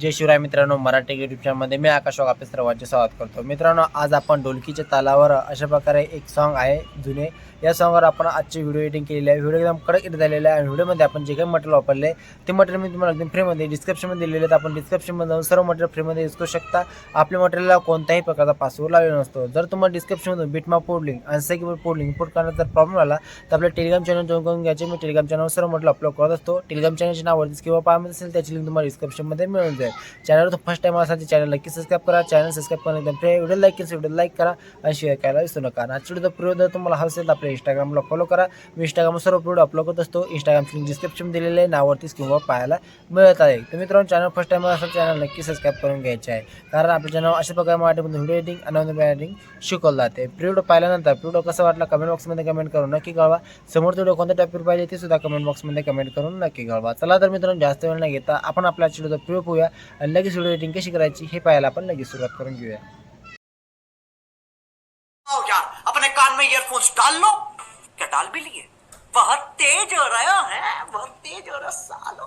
जय शिवराय मित्रांनो मराठी युट्यूब चॅनलमध्ये मी आकाश वाघ आपले सर्वांचे स्वागत करतो. मित्रांनो आज आपण ढोलकीच्या तालावर अशा प्रकारे एक सॉन्ग आहे जुने. या सॉन्गवर आपण आजची व्हिडिओ एडिटिंग केलेली आहे. व्हिडिओ एकदम कडक एडिट झालेला आहे आणि व्हिडिओमध्ये आपण जे काही मटेरियल वापरले ते मटेरियल मी तुम्हाला एकदम फ्रीमध्ये डिस्क्रिप्शनमध्ये दिलेले आहेत. आपण डिस्क्रिप्शनमध्ये जाऊन सर्व मटेरियल फ्रीमध्ये यूज करू शकता. आपल्या मटेरियलला कोणत्याही प्रकारचा पासवर्ड लावलेला नसतो. जर तुम्हाला डिस्क्रिप्शनमधून बिटमा पोडलिंग आणि पोड पोडलिंग इम्पोर्ट करण्याचा जर प्रॉब्लेम आला तर आपल्या टेलिग्राम चॅनल जॉईन करून घ्यायचे. मी टेलिग्राम चॅनलवर सर्व मटेरियल अपलोड करत असतो. टेलिग्राम चॅनलचे नाव वरतीच किंवा पाहायचं असेल त्याची लिंक तुम्हाला डिस्क्रिप्शनमध्ये मिळून जाईल. चॅनलवर तो फर्स्ट टाइम असाल तर चॅनल नक्की सबस्क्राईब करा. चॅनल सबस्क्राईब करा एकदम फ्रेंड व्हिडिओ लाईक केलं व्हिडिओ लाईक करा आणि शेअर करायला विसरू नका. आणि आजची व्हिडिओ प्रिय जर तुम्हाला हवं असेल तर आपल्या इंस्टाग्रामला फॉलो करा. मी इंस्टाग्रामवर सर्व व्हिडिओ अपलोड करत असतो. इंस्टाग्राम लिंक डिस्क्रिप्शन दिलेले आहे. नावरतीच किंवा पाहायला मिळत आहे. तर मित्रांनो चॅनल फर्स्ट टाइम असेल चॅनल नक्की सबस्क्राईब करून घ्यायचे आहे. कारण आपल्या चॅनल अशा प्रकारे मराठीमध्ये व्हिडिओ एडिटिंग आणि ऑनलाईन एडिटिंग शिकवलं जाते. व्हिडिओ पाहिल्यानंतर व्हिडिओ कसा वाटला कमेंट बॉक्समध्ये कमेंट करून नक्की कळवा. समोर व्हिडिओ कोणत्या टॉपिक पाहिजे ते सुद्धा कमेंट बॉक्समध्ये कमेंट करून नक्की कळवा. चला तर मित्रांनो जास्त वेळ न घेता आपण आपल्या व्हिडिओचा प्रिव्ह्यू होऊया आणि लगेच व्हिडिओ एडिटिंग कशी करायची हे पाहायला आपण लगेच सुरुवात करून घेऊया. अपने कान में ईयरफोन्स डाल लो. क्या डाल भी लिए? बहुत तेज हो रहा है बहुत तेज हो रहा सालो.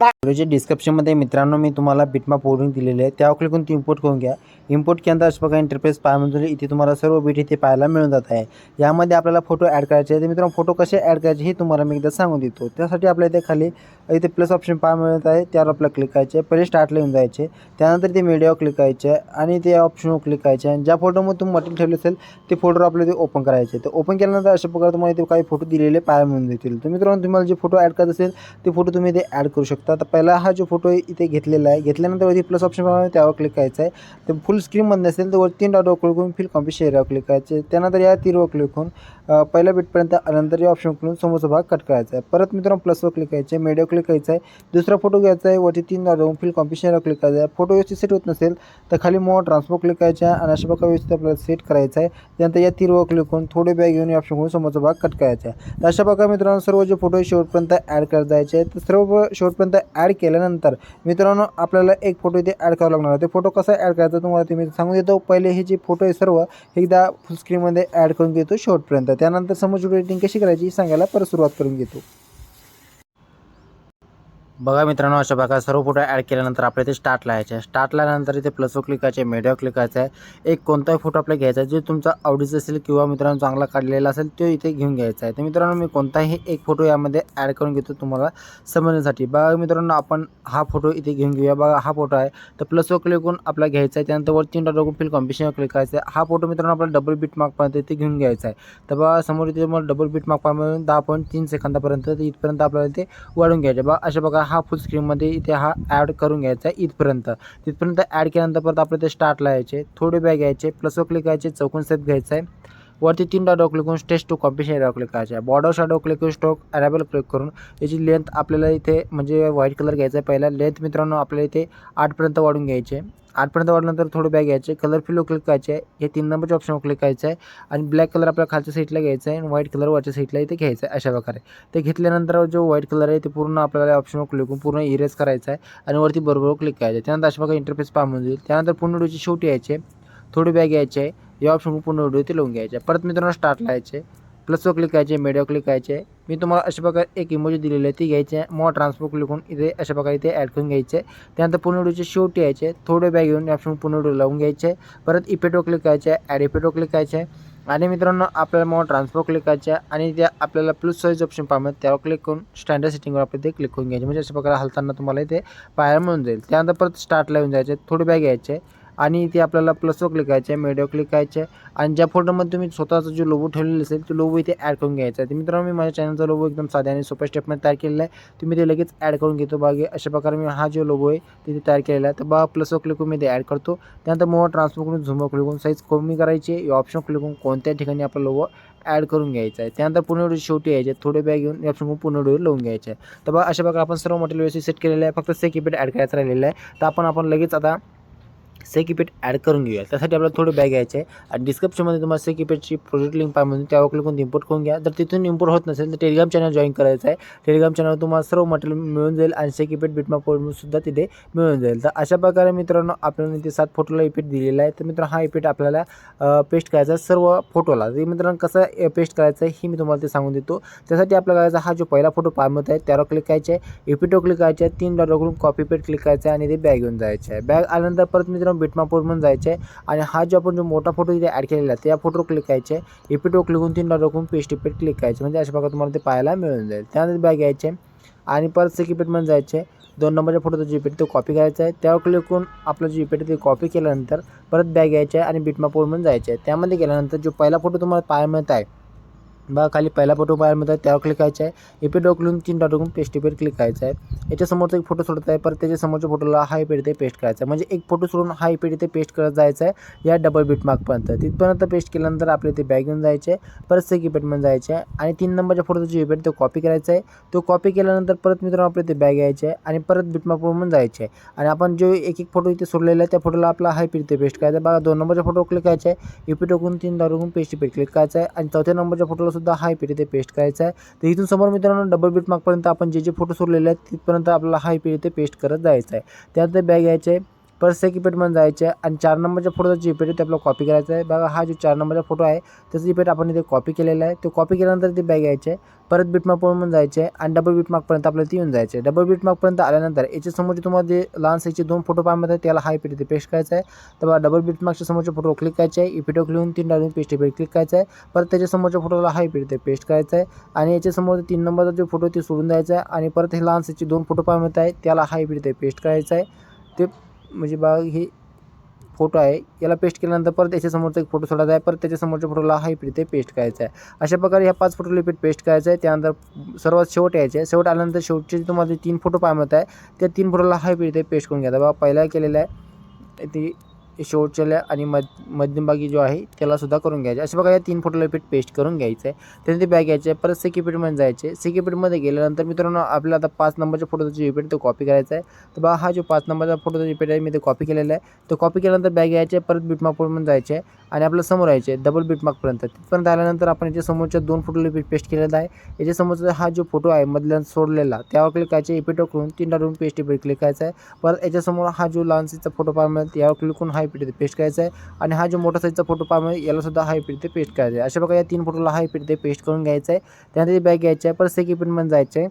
व्हिडिओच्या डिस्क्रिप्शनमध्ये मित्रांनो मी तुम्हाला बिटमा पोडिंग दिलेले आहे. त्यावर क्लिक करून ती इम्पोर्ट करून घ्या. इम्पोर्ट केल्यानंतर अशा प्रकारे इंटरफेस पाहायला इथे तुम्हाला सर्व बीट इथे पाहायला मिळून जात आहे. यामध्ये आपल्याला फोटो ॲड करायचे आहे. तर मित्रांनो फोटो कसे ॲड करायचे हे तुम्हाला मी एकदा सांगून देतो. त्यासाठी आपल्या इथे खाली इथे प्लस ऑप्शन पाहायला मिळत आहे. त्यावर आपल्याला क्लिक करायचे पहिले स्टार्टला येऊन जायचे. त्यानंतर ते मीडियावर क्लिक करायचे आणि ते ऑप्शनवर क्लिक करायचे आणि ज्या फोटोमध्ये तुम्ही मटेरियल ठेवले असेल ते फोटो आपल्याला ते ओपन करायचे तर ओपन केल्यानंतर अशा प्रकारे तुम्हाला इथे काही फोटो दिलेले पाहायला मिळून देतील तर मित्रांनो तुम्हाला जे फोटो ॲड करत असेल ते फोटो तुम्ही इथे ॲड करू शकता. तर पहिला हा जो फोटो इथे घेतलेला आहे घेतल्यानंतर वरती प्लस ऑप्शन प्रमाणे त्यावर क्लिक करायचं आहे. तर फुल स्क्रीनमध्ये असेल तर वरती तीन डॉटवर क्लिक करून फिल कॉम्पी शेअरवर क्लिक करायचे त्यानंतर या तीरवर क्लिक करून पहिल्या बिटपर्यंत आल्यानंतर या ऑप्शन करून समोरचा भाग कट करायचा आहे. परत मित्रांनो प्लसवर क्लिक करायचे मीडियावर क्लिक करायचं आहे. दुसरा फोटो घ्यायचा आहे वरती तीन डॉट फिल कॉम्पी शेअरवर क्लिक करायचा आहे. फोटो व्यवस्थित सेट होत नसेल तर खाली मोर ट्रान्सफर क्लिक करायचा आहे आणि अशा प्रकारे व्यवस्थित आपल्याला सेट करायचा आहे. त्यानंतर या तीरवर क्लिक करून थोडे बॅग घेऊन या ऑप्शन करून समोरचा भाग कट करायचा आहे. तर अशा प्रकारे मित्रांनो सर्व जे फोटो शेवटपर्यंत ॲड करायचे जायचे आहेत तर सर्व शेवटपर्यंत ॲड केल्यानंतर मित्रांनो आपल्याला एक फोटो इथे ॲड करावा लागणार आहे. ते फोटो कसा ॲड करायचा तुम्हाला ते मी सांगून देतो. पहिले हे जे फोटो आहे सर्व एकदा फुल स्क्रीनमध्ये ॲड करून घेतो शेवटपर्यंत त्यानंतर समोर व्हिडिओ एडिटिंग कशी करायची सांगायला परत सुरुवात करून घेतो. बघा मित्रांनो अशा प्रकारे सर्व फोटो ॲड केल्यानंतर आपल्या इथे स्टार्ट लावायचे आहे स्टार्ट लावल्यानंतर इथे प्लसवर क्लिक करायचे मीडियावर क्लिक करायचं आहे. एक कोणताही फोटो आपल्याला घ्यायचा आहे जो तुमचा आवडीचा असेल किंवा मित्रांनो चांगला काढलेला असेल तो इथे घेऊन घ्यायचा आहे. तर मित्रांनो मी कोणताही एक फोटो यामध्ये ॲड करून घेतो तुम्हाला समजण्यासाठी. बघा मित्रांनो आपण हा फोटो इथे घेऊन घेऊया. बघा हा फोटो आहे. तर प्लसवर क्लिक करून आपल्याला घ्यायचा आहे. त्यानंतर वर तीन डॉट फिल कॉम्पिटिशनवर क्लिक करायचं आहे. हा फोटो मित्रांनो आपल्याला डबल बीट मार्कपर्यंत इथे घेऊन घ्यायचा आहे. तर बघा समोर इथे तुम्हाला डबल बीट मार्कपर्यंत दहा पॉईंट तीन सेकंदापर्यंत तर इथपर्यंत आपल्याला इथे वाढून घ्यायचे बघा अशा प्रकारे हा फुल स्क्रीनमध्ये इथे हा ॲड करून घ्यायचा आहे इथपर्यंत. तिथपर्यंत ॲड केल्यानंतर परत आपलं ते स्टार्टला यायचे. थोडे बॅग घ्यायचे प्लसवर क्लिक करायचे. चौकोन सेप घ्यायचा आहे. वरती तीन डॉट क्लिक करून स्टेज टू कॉम्पी शेअर क्लिक करायचे आहे. बॉर्डर शॅडो क्लिक करून स्टॉक अरेबल क्लिक करून याची लेंथ आपल्याला इथे म्हणजे व्हाईट कलर घ्यायचा आहे. पहिला लेंथ मित्रांनो आपल्याला इथे आठपर्यंत वाढून घ्यायचे आठपर्यंत वाढल्यानंतर थोडं बॅग घ्यायचे कलर फिलो क्लिक करायचे आहे. हे तीन नंबरच्या ऑप्शनवर क्लिक करायचं आहे. आणि ब्लॅक कलर आपल्या खालच्या साईडला घ्यायचा आहे. आणि व्हाईट कलर वरच्या साईडला इथे घ्यायचा आहे. अशा प्रकारे. ते घेतल्यानंतर जो व्हाईट कलर आहे ते पूर्ण आपल्याला ऑप्शनवर क्लिक करून पूर्ण इरेज करायचा आहे. आणि वरती बरोबर क्लिक करायचं आहे. त्यानंतर अशा प्रकारे इंटरफेस पाहून जाईल त्यानंतर पूर्ण डोची शेवटी यायचे थोडी बॅग यायची आहे. या ऑप्शन पूर्ण व्हिडिओ ते लावून घ्यायचे. परत मित्रांनो स्टार्ट लावायचे प्लसवर क्लिक करायचे मीडिया क्लिक करायचे. मी तुम्हाला अशा प्रकारे एक इमोजी दिलेली आहे ती घ्यायची आहे. मग ट्रान्सपोर्ट लिखून इथे अशा प्रकारे इथे ॲड करून घ्यायचे. त्यानंतर पूर्ण व्हिडिओचे शेवटी यायचे. थोडे बॅग घेऊन ऑप्शन पूर्ण व्हिडिओ लावून घ्यायचे. परत इफेटवर क्लिक करायचे ॲड इफेटवर क्लिक करायचे. आणि मित्रांनो आपल्याला मग ट्रान्सफर क्लिक करायचे. आणि त्या आपल्याला प्लस साईज ऑप्शन पाहिजे त्यावर क्लिक करून स्टँडर्ड सेटिंगवर आपण ते क्लिक करून घ्यायचे. म्हणजे अशा प्रकारे हलताना तुम्हाला इथे पाहायला मिळून जाईल. त्यानंतर परत स्टार्टला येऊन जायचे. थोडे बॅग घ्यायचे आणि इथे आपल्याला प्लसवर क्लिक करायचं आहे मेडिओ क्लिक करायचं आहे. आणि ज्या फोटोमध्ये तुम्ही स्वतःचा जो लोगो ठेवलेला असेल तो लोबो इथे ॲड करून घ्यायचा आहे. तर मित्रांनो मी माझ्या चॅनलचा लोबो एकदम साध्या आणि सोप्या स्टेपमध्ये तयार केलेला आहे. तुम्ही ते लगेच ॲड करून घेतो बागे. अशा प्रकारे मी हा जो लोगो आहे तिथे तयार केलेला आहे. तर बा प्लसवर क्लिक करून मी ते ॲड करतो. त्यानंतर मोबाईल ट्रान्सफर करून झुमवर क्लिक करून साईज कमी करायची आहे. ऑप्शन क्लिक करून कोणत्या ठिकाणी आपला लोबो ॲड करून घ्यायचा आहे. त्यानंतर पुन्हा शेवटी यायचे थोडे बॅग घेऊन ऑप्शन करून लावून घ्यायचे आहे तर बघा अशा प्रकारे आपण सर्व मटेरियल व्यवस्थित सेट केलेलं आहे. फक्त से कीपॅड ॲड करायचं राहिलेलं आहे. तर आपण आपण लगेच आता से कीपॅड ॲड करून घेऊया. त्यासाठी आपल्याला थोडे बॅग घ्यायचे आहे आणि डिस्क्रिप्शनमध्ये तुम्हाला से कीपॅडची प्रोजेक्ट लिंक पाहिजे म्हणून त्यावर क्लिक करून इम्पोर्ट करून घ्या. जर तिथून इम्पोर्ट होत नसेल तर टेलिग्राम चॅनल जॉईन करायचं आहे. टेलिग्राम चॅनल तुम्हाला सर्व मटेरियल मिळून जाईल आणि से कीपॅड बिटमाप सुद्धा तिथे मिळून जाईल. तर अशा प्रकारे मित्रांनो आपल्याला इथे सात फोटोला इफेक्ट दिलेला आहे. तर मित्रांनो हा इफेक्ट आपल्याला पेस्ट करायचा आहे सर्व फोटोला तर मित्रांनो कसं पेस्ट करायचं आहे हे मी तुम्हाला ते सांगून देतो. त्यासाठी आपल्याला करायचा हा जो पहिला फोटो पाहत आहे त्यावर क्लिक करायचे आहे. इफेक्टवर क्लिक करायचे आहे. तीन डॉटवरून कॉपी पेट क्लिक करायचं आहे आणि ते बॅग घेऊन जायचे आहे. बॅग आल्यानंतर परत मित्रांनो बिटमापूर म्हणून जायचे आहे आणि हा जो आपण जो मोठा फोटो इथे ॲड केलेला आहे त्या फोटोवर क्लिक करायचे. आहे इफेक्टवर क्लिक तीन डॉटवरून पेस्ट इफेक्ट क्लिक करायचे. म्हणजे अशा प्रकारे तुम्हाला ते पाहायला मिळून जाईल. त्यानंतर बॅग घ्यायचे. आणि परत सेकिपेटमध्ये जायचे. दोन नंबरच्या फोटोचा जी इफेक्ट तो कॉपी करायचा आहे. त्यावर क्लिक करून आपला जी इफेक्ट ते कॉपी केल्यानंतर परत बॅग घ्यायचं आहे आणि बिटमापोर म्हणून जायचं. आहे त्यामध्ये गेल्यानंतर जो पहिला फोटो तुम्हाला पाहायला मिळत आहे बघा खाली पहिला फोटो पाहायला मिळत आहे त्यावर क्लिक करायचं आहे. इफेक्ट ओकलून तीन डॉट करून पेस्ट क्लिक करायचं आहे. याच्यासमोरचा एक फोटो सोडत आहे परत त्याच्या समोरच्या फोटोला हा इफेक्ट ते पेस्ट करायचा आहे. म्हणजे एक फोटो सोडून हा इफेक्ट इथे पेस्ट करत जायचं आहे या डबल बीट मार्कपर्यंत तिथपर्यंत पेस्ट केल्यानंतर आपले ते बॅग घेऊन जायचे आहे परत सेक इफेक्टमध्ये जायचे आहे आणि तीन नंबरच्या फोटोचा जो इपेड तो कॉपी करायचा आहे. तो कॉपी केल्यानंतर परत मित्रांनो आपले ते बॅग घ्यायचे आहे आणि परत बीटमार्कवरून जायचे आहे. आणि आपण जो एक एक फोटो इथे सोडलेला आहे त्या फोटोला आपला हा इफेक्ट इथे पेस्ट करायचा आहे. बघा दोन नंबरच्या फोटो क्लिक करायचा आहे. इफेक्ट ओकून तीन दारूकून पेस्ट इफेक्ट क्लिक करायचा आहे. आणि चौथ्या नंबरच्या फोटोला सुद्धा हा इफेक्ट इथे पेस्ट करायचा आहे. तर इथून समोर मित्रांनो डबल बीट मार्कपर्यंत आपण जे जे फोटो सोडलेले आहेत तिथपर्यंत आपल्याला हा इफेक्ट इथे पेस्ट करत जायचं आहे. त्यानंतर बॅग यायचे पर परत सेक इफेक्टमध्ये आहे आणि चार नंबरच्या फोटोचा जी इफेक्ट आहे ते आपल्याला कॉपी करायचा आहे. बघा हा जो चार नंबरचा फोटो आहे त्याचा इफेक्ट आपण इथे कॉपी केलेला आहे तो कॉपी केल्यानंतर ते बॅग यायचे. आहे परत बीटमार्कपर्यंत जायचे आहे आणि डबल बीटमार्कपर्यंत आपल्याला ती येऊन जायचे. आहे डबल बीटमार्कपर्यंत आल्यानंतर याच्यासमोरचे तुम्हाला जे लहान साईजचे दोन फोटो पाहिजे आहे त्याला हा इफेक्ट इथे पेस्ट करायचा आहे. तर बघा डबल बीटमार्कच्या समोरच्या फोटो क्लिक करायचे आहे. इफेक्ट क्लिक तीन डालून पेस्ट इफेक्ट क्लिक करायचं आहे. परत त्याच्यासमोरच्या फोटोला हा इफेक्ट इथे पेस्ट करायचा आहे. आणि याच्यासमोर तीन नंबरचा जो फोटो ते सोडून द्यायचा आहे. आणि परत हे लहान साईजचे दोन फोटो पाहिजे आहे त्याला हा इफेक्ट इथे पेस्ट करायचा आहे. ते म्हणजे बाग हे फोटो आहे. याला पेस्ट केल्यानंतर परत त्याच्यासमोरचा एक फोटो सोडायचा आहे. परत त्याच्यासमोरच्या फोटोला हा इफेक्ट ते पेस्ट करायचा आहे. अशा प्रकारे ह्या पाच फोटो इफेक्ट पेस्ट करायचं आहे. त्यानंतर सर्वात शेवट यायचे आहे. शेवट आल्यानंतर शेवटचे जे तुम्हाला तीन फोटो पाहिजे आहे त्या तीन फोटोला हा इफेक्ट ते पेस्ट करून घ्यायचा बाबा पहिला केलेला आहे ते शेवटच्या आणि मध मध्यमभागी जो आहे त्याला सुद्धा करून घ्यायचे. असे बघा या तीन फोटोला इफेक्ट पेस्ट करून घ्यायचं आहे त्याने ते बॅग घ्यायचे आहे परत सेकिपेटमध्ये जायचे. सेकिपेटमध्ये गेल्यानंतर मित्रांनो आपल्याला आता पाच नंबरच्या फोटोचा जो इफेक्ट तो कॉपी करायचा आहे. तर बा हा जो पाच नंबरचा फोटोचा इफेक्ट आहे मी ते कॉपी केलेला आहे. तो कॉपी केल्यानंतर बॅग घ्यायचे परत बिटमार्कपर्यंत जायचे आहे आणि आपल्यासमोर यायचे डबल बिटमार्कपर्यंत तिथपर्यंत आल्यानंतर आपण याच्या समोरच्या दोन फोटोला इफेक्ट पेस्ट केलेला आहे. याच्या समोरचा हा जो फोटो आहे मधल्या सोडलेला त्यावर क्लिक करायचे इफेक्ट करून तीन डालून पेस्ट इफेक्ट क्लिक करायचा आहे. परत याच्यासमोर हा जो लहान फोटो पाहिजे त्यावर क्लिक करून हा इफेक्ट पेस्ट करायचा आहे. आणि हा जो मोठा साईजचा फोटो पाहिजे याला यालासुद्धा हा इफेक्ट ते पेस्ट करायचा आहे. अशा प्रकारे या तीन फोटोला हा इथे ते पेस्ट करून घ्यायचा आहे. त्यानंतर ती बॅग घ्यायची आहे. परत सेक इफेक्टमध्ये जायचं आहे.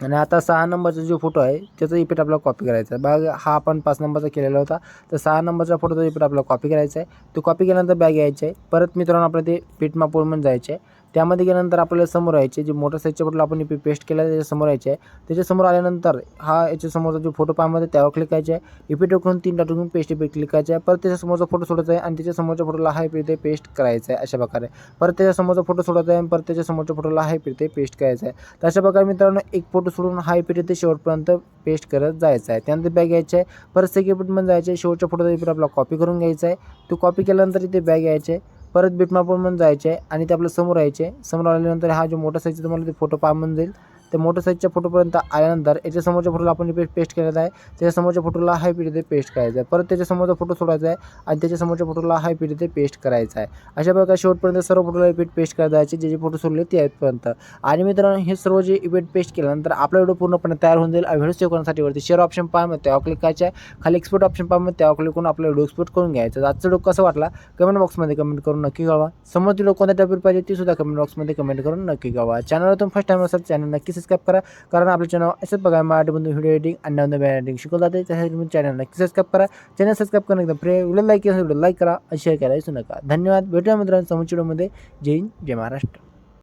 आणि आता सहा नंबरचा जो फोटो आहे त्याचा इफेक्ट आपल्याला कॉपी करायचा आहे. बॅग हा आपण पाच नंबरचा केलेला होता. तर सहा नंबरचा फोटोचा इफेक्ट आपल्याला कॉपी करायचा आहे. तो कॉपी केल्यानंतर बॅग यायची आहे. परत मित्रांनो आपल्याला ते पीठ पीठमापोळमध्ये जायचं आहे. त्यामध्ये गेल्यानंतर आपल्याला समोर यायचे जे मोठ्या साईजच्या फोटोला आपण इफेक्ट पेस्ट केला त्याच्यासमोर यायचे. आहे त्याच्यासमोर आल्यानंतर हा याच्यासमोरचा जो फोटो पाहामध्ये त्यावर क्लिक करायचे. आहे इफेक्ट करून तीन टाटून पेस्ट इफेक्ट क्लिक करायचे. आहे परत त्याच्या समोरचा फोटो सोडायचा आहे आणि त्याच्यासमोरच्या फोटोला हा इफेक्ट पेस्ट करायचा आहे अशा प्रकारे. परत त्याच्या समोरचा फोटो सोडायचा आहे आणि परत त्याच्या समोरच्या फोटोला हा इफेक्ट पेस्ट करायचा आहे. तर अशा प्रकारे मित्रांनो एक फोटो सोडून हा इफेक्ट ते शेवटपर्यंत पेस्ट करत जायचं आहे. त्यानंतर बॅग यायचं. आहे परत सेकंडमध्ये जायचं. आहे शेवटच्या फोटोचा इफेक्ट आपला कॉपी करून घ्यायचा आहे. तो कॉपी केल्यानंतर इथे बॅग यायचे. परत बिटमापूर म्हणून जायचे आणि ते आपल्यासमोर यायचे समोर आल्यानंतर हा जो मोठा साईजचा तुम्हाला ते फोटो पाहून जाईल ते मोठ्या साईजच्या फोटोपर्यंत आल्यानंतर याच्यासमोरच्या फोटोला आपण इफेक्ट पेस्ट केलेला आहे त्याच्यासमोरच्या फोटोला हाय इफेक्ट ते पेस्ट करायचा आहे. परत त्याच्यासमोरचा फोटो सोडायचा आहे आणि त्याच्यासमोरच्या फोटोला हाय इफेक्ट ते पेस्ट करायचा आहे. अशा प्रकारे शेवटपर्यंत सर्व फोटोला इफेक्ट पेस्ट करायचे जायचे जे जे फोटो सोडले ते आहेतपर्यंत आणि मित्रांनो हे सर्व जे इफेक्ट पेस्ट केल्यानंतर आपला व्हिडिओ पूर्णपणे तयार होऊन जाईल. व्हिडिओ सेव्ह करण्यासाठी वरती शेअर ऑप्शन पाहा त्यावर क्लिक करायचं आहे. खाली एक्सपोर्ट ऑप्शन पाहा त्यावर क्लिक करून आपला व्हिडिओ एक्सपोर्ट करून घ्यायचा आजचा व्हिडिओ कसा वाटला? कमेंट बॉक्समध्ये कमेंट करून नक्की कळवा. समोर लोक कोणत्या टॉपिक पाहिजे ती सुद्धा कमेंट बॉक्समध्ये कमेंट करून नक्की कळवा. चॅनलवर तुम्ही फर्स्ट टाइम असेल चॅनल नक्की सबस्क्राईब करा. कारण आपल्या चॅनल असंच बघा मराठीमधून व्हिडिओ एडिटिंग आणि नवीन नवीन एडिटिंग शिकवलं जाते. त्यासाठी तुम्ही चॅनल नक्की सबस्क्राईब करा. चॅनल सबस्क्राईब करणं एकदम प्रे व्हिडिओ लाईक केलं व्हिडिओ लाईक करा शेअर करायला विसरू नका. धन्यवाद. भेटूया मित्रांनो समोरच्या व्हिडिओमध्ये जय हिंद. जय महाराष्ट्र.